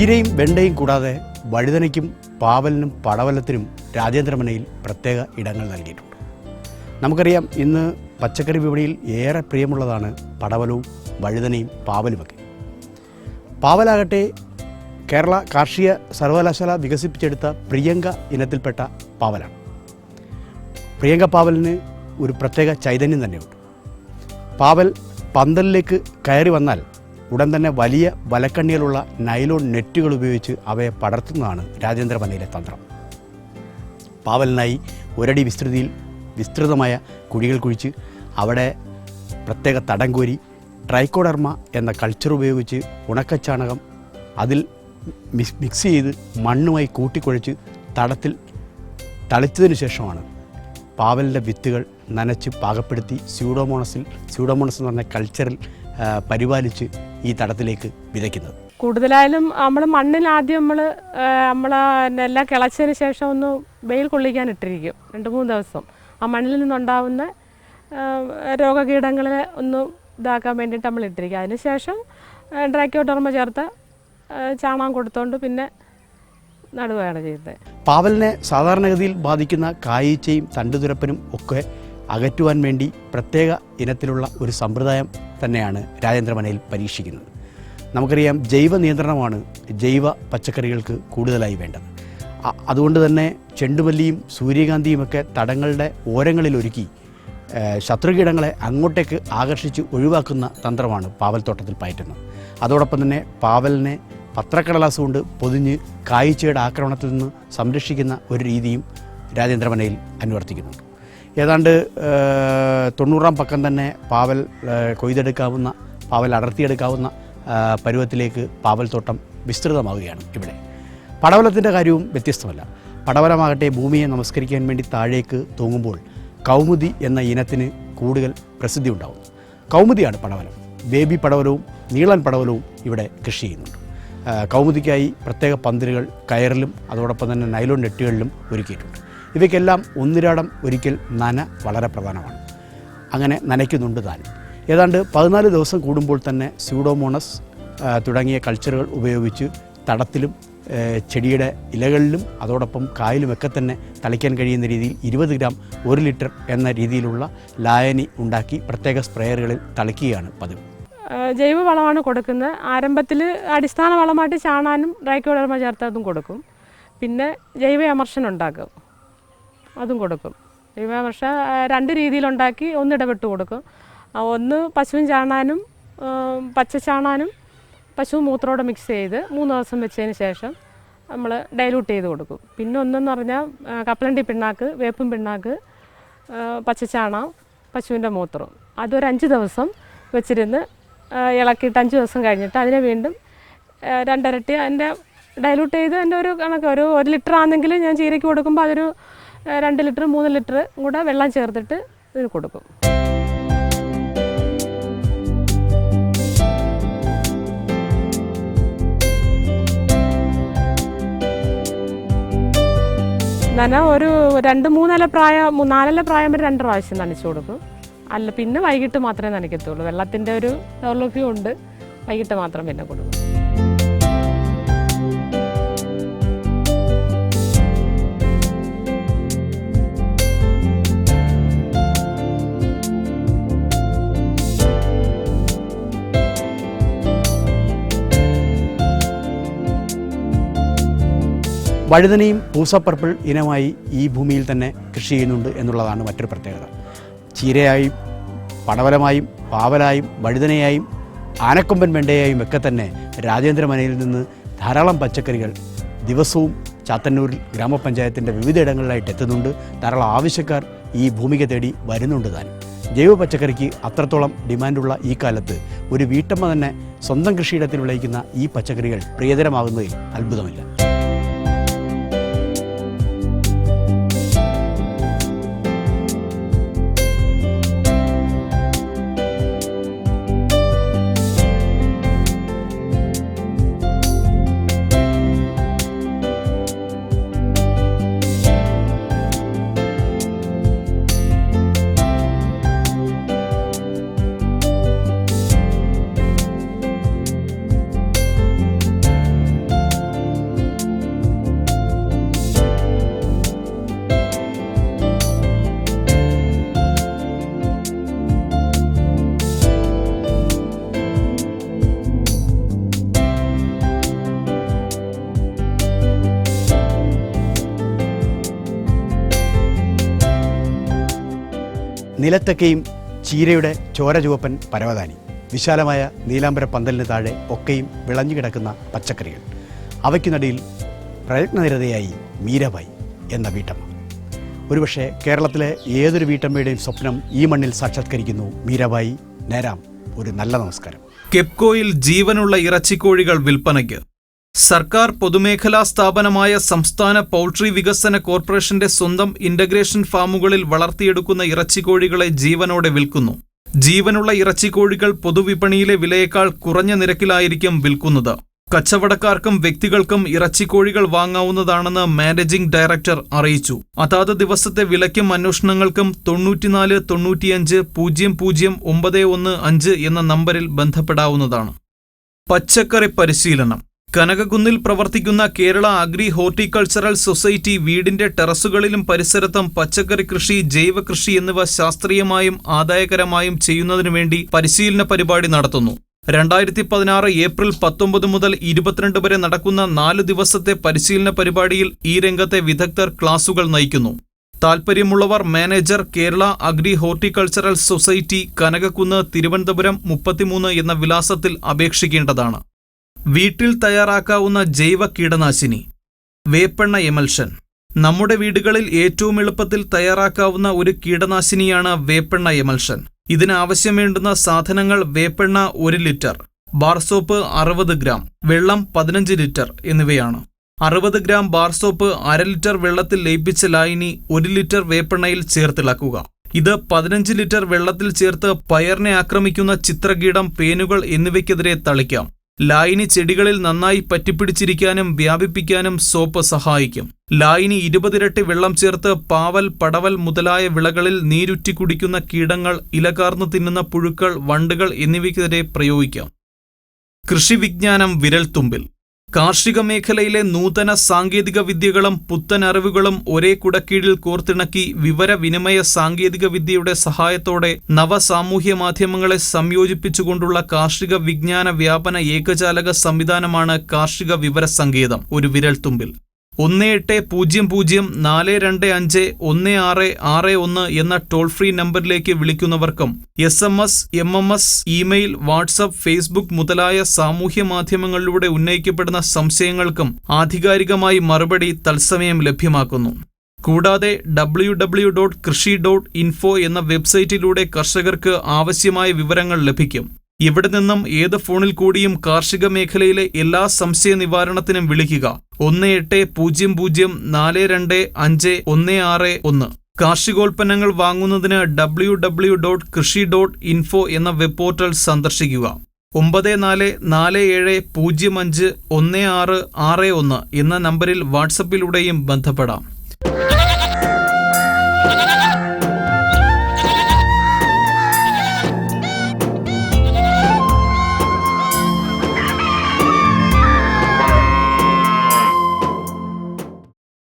ചീരയും വെണ്ടയും കൂടാതെ വഴുതനയ്ക്കും പാവലിനും പടവലത്തിനും രാജേന്ദ്രമനയിൽ പ്രത്യേക ഇടങ്ങൾ നൽകിയിട്ടുണ്ട്. നമുക്കറിയാം ഇന്ന് പച്ചക്കറി വിപണിയിൽ ഏറെ പ്രിയമുള്ളതാണ് പടവലവും വഴുതനയും പാവലുമൊക്കെ. പാവലാകട്ടെ കേരള കാർഷിക സർവകലാശാല വികസിപ്പിച്ചെടുത്ത പ്രിയങ്ക ഇനത്തിൽപ്പെട്ട പാവലാണ്. പ്രിയങ്ക പാവലിന് ഒരു പ്രത്യേക ചൈതന്യം തന്നെയുണ്ട്. പാവൽ പന്തലിലേക്ക് കയറി വന്നാൽ ഉടൻ തന്നെ വലിയ വലക്കണ്ണികളുള്ള നൈലോൺ നെറ്റുകൾ ഉപയോഗിച്ച് അവയെ പടർത്തുന്നതാണ് രാജേന്ദ്ര രാജേന്ദ്രമനയിലെ തന്ത്രം. പാവലിനായി ഒരടി വിസ്തൃതിയിൽ വിസ്തൃതമായ കുഴികൾ കുഴിച്ച് അവിടെ പ്രത്യേക തടം കോരി ട്രൈക്കോഡർമ എന്ന കൾച്ചർ ഉപയോഗിച്ച് ഉണക്കച്ചാണകം അതിൽ മിക്സ് മിക്സ് ചെയ്ത് മണ്ണുമായി കൂട്ടിക്കുഴച്ച് തടത്തിൽ തളിച്ചതിന് ശേഷമാണ് പാവലിന്റെ വിത്തുകൾ നനച്ച് പാകപ്പെടുത്തി സ്യൂഡോമോണസിൽ സ്യൂഡോമോണസ് എന്ന് പറഞ്ഞ കൾച്ചറിൽ പരിപാലിച്ച് ഈ തടത്തിലേക്ക് വിതയ്ക്കുന്നത്. കൂടുതലായാലും നമ്മൾ മണ്ണിൽ ആദ്യം നമ്മൾ നമ്മൾ എല്ലാം കിളച്ചതിന് ശേഷം ഒന്ന് വെയിൽ കൊള്ളിക്കാൻ ഇട്ടിരിക്കും രണ്ട് മൂന്ന് ദിവസം. ആ മണ്ണിൽ നിന്നുണ്ടാവുന്ന രോഗകീടങ്ങളെ ഒന്ന് ഇതാക്കാൻ വേണ്ടിയിട്ട് നമ്മൾ ഇട്ടിരിക്കും. അതിന് ശേഷം ചേർത്ത് ചാണകം കൊടുത്തോണ്ട് പിന്നെ നടുകയാണ് ചെയ്യുന്നത് പാവലിനെ സാധാരണഗതിയിൽ ബാധിക്കുന്ന കായീച്ചയും തണ്ടുതുരപ്പനും ഒക്കെ അകറ്റുവാൻ വേണ്ടി പ്രത്യേക ഇനത്തിലുള്ള ഒരു സമ്പ്രദായം തന്നെയാണ് രാജേന്ദ്രമനയിൽ പരീക്ഷിക്കുന്നത്. നമുക്കറിയാം ജൈവ നിയന്ത്രണമാണ് ജൈവ പച്ചക്കറികൾക്ക് കൂടുതലായി വേണ്ടത്. അതുകൊണ്ട് തന്നെ ചെണ്ടുമല്ലിയും സൂര്യകാന്തിയുമൊക്കെ തടങ്ങളുടെ ഓരങ്ങളിൽ ഒരുക്കി ശത്രുകീടങ്ങളെ അങ്ങോട്ടേക്ക് ആകർഷിച്ച് ഒഴിവാക്കുന്ന തന്ത്രമാണ് പാവൽത്തോട്ടത്തിൽ പയറ്റുന്നത്. അതോടൊപ്പം തന്നെ പാവലിനെ പത്രക്കടലാസ് കൊണ്ട് പൊതിഞ്ഞ് കായ്ച്ചയുടെ ആക്രമണത്തിൽ നിന്ന് സംരക്ഷിക്കുന്ന ഒരു രീതിയും രാജേന്ദ്രമനയിൽ അനുവർത്തിക്കുന്നുണ്ട്. ഏതാണ്ട് തൊണ്ണൂറാം പക്കം തന്നെ പാവൽ കൊയ്തെടുക്കാവുന്ന പാവൽ അടർത്തിയെടുക്കാവുന്ന പരുവത്തിലേക്ക് പാവൽ തോട്ടം വിസ്തൃതമാവുകയാണ് ഇവിടെ. പടവലത്തിന്റെ കാര്യവും വ്യത്യസ്തമല്ല. പടവലമാകട്ടെ ഭൂമിയെ നമസ്കരിക്കാൻ വേണ്ടി താഴേക്ക് തൂങ്ങുമ്പോൾ കൗമുദി എന്ന ഇനത്തിന് കൂടുതൽ പ്രസിദ്ധി ഉണ്ടാകുന്നു കൗമുദിയാണ് പടവലം. ബേബി പടവലവും നീളൻ പടവലവും ഇവിടെ കൃഷി ചെയ്യുന്നുണ്ട്. കൗമുദിക്കായി പ്രത്യേക പന്തിരുകൾ കയറിലും അതോടൊപ്പം തന്നെ നൈലോൺ നെറ്റുകളിലും ഒരുക്കിയിട്ടുണ്ട്. ഇവയ്ക്കെല്ലാം ഒന്നിരാടം ഒരിക്കൽ നന വളരെ പ്രധാനമാണ്. അങ്ങനെ നനയ്ക്കുന്നുണ്ട് താൻ. ഏതാണ്ട് പതിനാല് ദിവസം കൂടുമ്പോൾ തന്നെ സ്യൂഡോമോണസ് തുടങ്ങിയ കൾച്ചറുകൾ ഉപയോഗിച്ച് തടത്തിലും ചെടിയുടെ ഇലകളിലും അതോടൊപ്പം കായലുമൊക്കെ തന്നെ തളിക്കാൻ കഴിയുന്ന രീതിയിൽ ഇരുപത് ഗ്രാം ഒരു ലിറ്റർ എന്ന രീതിയിലുള്ള ലായനി ഉണ്ടാക്കി പ്രത്യേക സ്പ്രേയറുകളിൽ തളിക്കുകയാണ് പതിവ്. ആ, ജൈവ വളമാണ് കൊടുക്കുന്നത്. ആരംഭത്തിൽ അടിസ്ഥാന വളമായിട്ട് ചാണാനും ഡ്രൈക്കോഡർമ ചേർത്തതും കൊടുക്കും. പിന്നെ ജൈവ അമർഷൻ ഉണ്ടാക്കും. അതും കൊടുക്കും. അമർഷ രണ്ട് രീതിയിലുണ്ടാക്കി ഒന്ന് ഇടപെട്ട് കൊടുക്കും. ഒന്ന് പശുവും ചാണാനും പച്ച ചാണാനും പശു മൂത്രോടെ മിക്സ് ചെയ്ത് മൂന്ന് ദിവസം വെച്ചതിന് ശേഷം നമ്മൾ ഡൈലൂട്ട് ചെയ്ത് കൊടുക്കും. പിന്നെ ഒന്നെന്ന് പറഞ്ഞാൽ കപ്പലണ്ടി പിണ്ണാക്ക് വേപ്പും പിണ്ണാക്ക് ആ, പച്ചച്ചാണകം പശുവിന്റെ മൂത്രം അതൊരു അഞ്ച് ദിവസം വെച്ചിരുന്ന് ഇളക്കിയിട്ട് അഞ്ച് ദിവസം കഴിഞ്ഞിട്ട് അതിനെ വീണ്ടും രണ്ടരട്ടി അതിന്റെ ഡൈലൂട്ട് ചെയ്ത് അതിന്റെ ഒരു കണക്ക് ഒരു ഒരു ലിറ്റർ ആണെങ്കിൽ ഞാൻ ചീരയ്ക്ക് കൊടുക്കുമ്പോൾ അതൊരു രണ്ട് ലിറ്റർ മൂന്ന് ലിറ്റർ കൂടെ വെള്ളം ചേർത്തിട്ട് ഇതിന് കൊടുക്കും. നന ഒരു രണ്ട് മൂന്നല പ്രായം നാലല പ്രായം വരെ രണ്ട് പ്രാവശ്യം നനച്ചു കൊടുക്കും. അല്ല പിന്നെ വൈകിട്ട് മാത്രമേ നനയ്ക്കത്തുള്ളൂ. വെള്ളത്തിന്റെ ഒരു ദൗർലഭ്യം ഉണ്ട് വൈകിട്ട് മാത്രം പിന്നെ കൊടുക്കും. വഴുതനയും പൂസപ്പർപ്പിൾ ഇനമായി ഈ ഭൂമിയിൽ തന്നെ കൃഷി ചെയ്യുന്നുണ്ട് എന്നുള്ളതാണ് മറ്റൊരു പ്രത്യേകത. ചീരയായും പടവലമായും പാവലായും വഴുതനയായും ആനക്കൊമ്പൻ വെണ്ടയായും ഒക്കെ തന്നെ രാജേന്ദ്രമനയിൽ നിന്ന് ധാരാളം പച്ചക്കറികൾ ദിവസവും ചാത്തന്നൂരിൽ ഗ്രാമപഞ്ചായത്തിന്റെ വിവിധയിടങ്ങളിലായിട്ട് എത്തുന്നുണ്ട്. ധാരാളം ആവശ്യക്കാർ ഈ ഭൂമിക തേടി വരുന്നുണ്ട് താൻ. ജൈവ പച്ചക്കറിക്ക് അത്രത്തോളം ഡിമാൻഡുള്ള ഈ കാലത്ത് ഒരു വീട്ടമ്മ തന്നെ സ്വന്തം കൃഷിയിടത്തിൽ വിളയിക്കുന്ന ഈ പച്ചക്കറികൾ പ്രിയതരമാകുന്നതിൽ അത്ഭുതമില്ല. നിലത്തൊക്കെയും ചീരയുടെ ചോര ചുവപ്പൻ പരവതാനി. വിശാലമായ നീലാംബര പന്തലിന് താഴെ ഒക്കെയും വിളഞ്ഞു കിടക്കുന്ന പച്ചക്കറികൾ. അവയ്ക്കുനടിയിൽ പ്രയത്നനിരതയായി മീരാബായി എന്ന വീട്ടമ്മ. ഒരുപക്ഷെ കേരളത്തിലെ ഏതൊരു വീട്ടമ്മയുടെയും സ്വപ്നം ഈ മണ്ണിൽ സാക്ഷാത്കരിക്കുന്നു മീരാബായി. നേരാം ഒരു നല്ല നമസ്കാരം. കെപ്കോയിൽ ജീവനുള്ള ഇറച്ചിക്കോഴികൾ വിൽപ്പനയ്ക്ക് സർക്കാർ പൊതുമേഖലാ സ്ഥാപനമായ സംസ്ഥാന പൗൾട്രി വികസന കോർപ്പറേഷന്റെ സ്വന്തം ഇന്റഗ്രേഷൻ ഫാമുകളിൽ വളർത്തിയെടുക്കുന്ന ഇറച്ചിക്കോഴികളെ ജീവനോടെ വിൽക്കുന്നു. ജീവനുള്ള ഇറച്ചിക്കോഴികൾ പൊതുവിപണിയിലെ വിലയേക്കാൾ കുറഞ്ഞ നിരക്കിലായിരിക്കും വിൽക്കുന്നത്. കച്ചവടക്കാർക്കും വ്യക്തികൾക്കും ഇറച്ചിക്കോഴികൾ വാങ്ങാവുന്നതാണെന്ന് മാനേജിംഗ് ഡയറക്ടർ അറിയിച്ചു. അതാത് ദിവസത്തെ വിലയ്ക്കും അന്വേഷണങ്ങൾക്കും തൊണ്ണൂറ്റിനാല് തൊണ്ണൂറ്റിയഞ്ച് പൂജ്യം പൂജ്യം ഒമ്പത് ഒന്ന് അഞ്ച് എന്ന നമ്പറിൽ ബന്ധപ്പെടാവുന്നതാണ്. പച്ചക്കറി പരിശീലനം. കനകകുന്നിൽ പ്രവർത്തിക്കുന്ന കേരള അഗ്രി ഹോർട്ടിക്കൾച്ചറൽ സൊസൈറ്റി വീടിന്റെ ടെറസുകളിലും പരിസരത്തും പച്ചക്കറി കൃഷി ജൈവ കൃഷി എന്നിവ ശാസ്ത്രീയമായും ആദായകരമായും ചെയ്യുന്നതിനു വേണ്ടി പരിശീലന പരിപാടി നടത്തുന്നു. രണ്ടായിരത്തി പതിനാറ് ഏപ്രിൽ പത്തൊമ്പത് മുതൽ ഇരുപത്തിരണ്ട് വരെ നടക്കുന്ന നാല് ദിവസത്തെ പരിശീലന പരിപാടിയിൽ ഈ രംഗത്തെ വിദഗ്ധർ ക്ലാസുകൾ നയിക്കുന്നു. താൽപ്പര്യമുള്ളവർ manager Kerala agri horticultural society Kanakakkunnu Thiruvananthapuram മുപ്പത്തിമൂന്ന് എന്ന വിലാസത്തിൽ അപേക്ഷിക്കേണ്ടതാണ്. വീട്ടിൽ തയ്യാറാക്കാവുന്ന ജൈവ കീടനാശിനി വേപ്പെണ്ണ എമൽഷൻ. നമ്മുടെ വീടുകളിൽ ഏറ്റവും എളുപ്പത്തിൽ തയ്യാറാക്കാവുന്ന ഒരു കീടനാശിനിയാണ് വേപ്പെണ്ണ എമൽഷൻ. ഇതിനാവശ്യം വേണ്ടുന്ന സാധനങ്ങൾ വേപ്പെണ്ണ ഒരു ലിറ്റർ ബാർ സോപ്പ് അറുപത് ഗ്രാം വെള്ളം പതിനഞ്ച് ലിറ്റർ എന്നിവയാണ്. അറുപത് ഗ്രാം ബാർ സോപ്പ് അര ലിറ്റർ വെള്ളത്തിൽ ലയിപ്പിച്ച ലായനി ഒരു ലിറ്റർ വേപ്പെണ്ണയിൽ ചേർത്തിളക്കുക. ഇത് പതിനഞ്ച് ലിറ്റർ വെള്ളത്തിൽ ചേർത്ത് പയറിനെ ആക്രമിക്കുന്ന ചിത്രകീടം പേനുകൾ എന്നിവയ്ക്കെതിരെ തളിക്കാം. ലായിനി ചെടികളിൽ നന്നായി പറ്റിപ്പിടിച്ചിരിക്കാനും വ്യാപിപ്പിക്കാനും സോപ്പ് സഹായിക്കും. ലായിനി ഇരുപതിരട്ടി വെള്ളം ചേർത്ത് പാവൽ പടവൽ മുതലായ വിളകളിൽ നീരുറ്റി കുടിക്കുന്ന കീടങ്ങൾ ഇലകാർന്നു തിന്നുന്ന പുഴുക്കൾ വണ്ടുകൾ എന്നിവയ്ക്കെതിരെ പ്രയോഗിക്കാം. കൃഷിവിജ്ഞാനം വിരൽത്തുമ്പിൽ. കാർഷിക മേഖലയിലെ നൂതന സാങ്കേതിക വിദ്യകളും പുത്തൻ അറിവുകളും ഒരേ കുടക്കീഴിൽ കോർത്തിണക്കി വിവരവിനിമയ സാങ്കേതിക വിദ്യയുടെ സഹായത്തോടെ നവ സാമൂഹ്യ മാധ്യമങ്ങളെ സംയോജിപ്പിച്ചുകൊണ്ടുള്ള കാർഷിക വിജ്ഞാന വ്യാപന ഏകജാലക സംവിധാനമാണ് കാർഷിക വിവര സങ്കേതം ഒരു വിരൽത്തുമ്പിൽ. ഒന്ന് എട്ട് പൂജ്യം പൂജ്യം നാല് രണ്ട് അഞ്ച് ഒന്ന് ആറ് ആറ് ഒന്ന് എന്ന ടോൾ ഫ്രീ നമ്പറിലേക്ക് വിളിക്കുന്നവർക്കും S M S M M S email WhatsApp Facebook മുതലായ സാമൂഹ്യ മാധ്യമങ്ങളിലൂടെ ഉന്നയിക്കപ്പെടുന്ന സംശയങ്ങൾക്കും ആധികാരികമായി മറുപടി തത്സമയം ലഭ്യമാക്കുന്നു. കൂടാതെ W W dot krishi dot info എന്ന വെബ്സൈറ്റിലൂടെ കർഷകർക്ക് ആവശ്യമായ വിവരങ്ങൾ ലഭിക്കും. ഇവിടെ നിന്നും ഏത് ഫോണിൽ കൂടിയും കാർഷിക മേഖലയിലെ എല്ലാ സംശയ നിവാരണത്തിനും വിളിക്കുക. ഒന്ന് എട്ട് പൂജ്യം പൂജ്യം നാല് രണ്ട് അഞ്ച് ഒന്ന് ആറ് ഒന്ന്. കാർഷികോൽപ്പന്നങ്ങൾ വാങ്ങുന്നതിന് W W dot krishi dot info എന്ന വെബ് പോർട്ടൽ സന്ദർശിക്കുക. ഒമ്പത് നാല് നാല് ഏഴ് പൂജ്യം അഞ്ച് ഒന്ന് ആറ് ആറ് ഒന്ന് എന്ന നമ്പറിൽ വാട്സപ്പിലൂടെയും ബന്ധപ്പെടാം.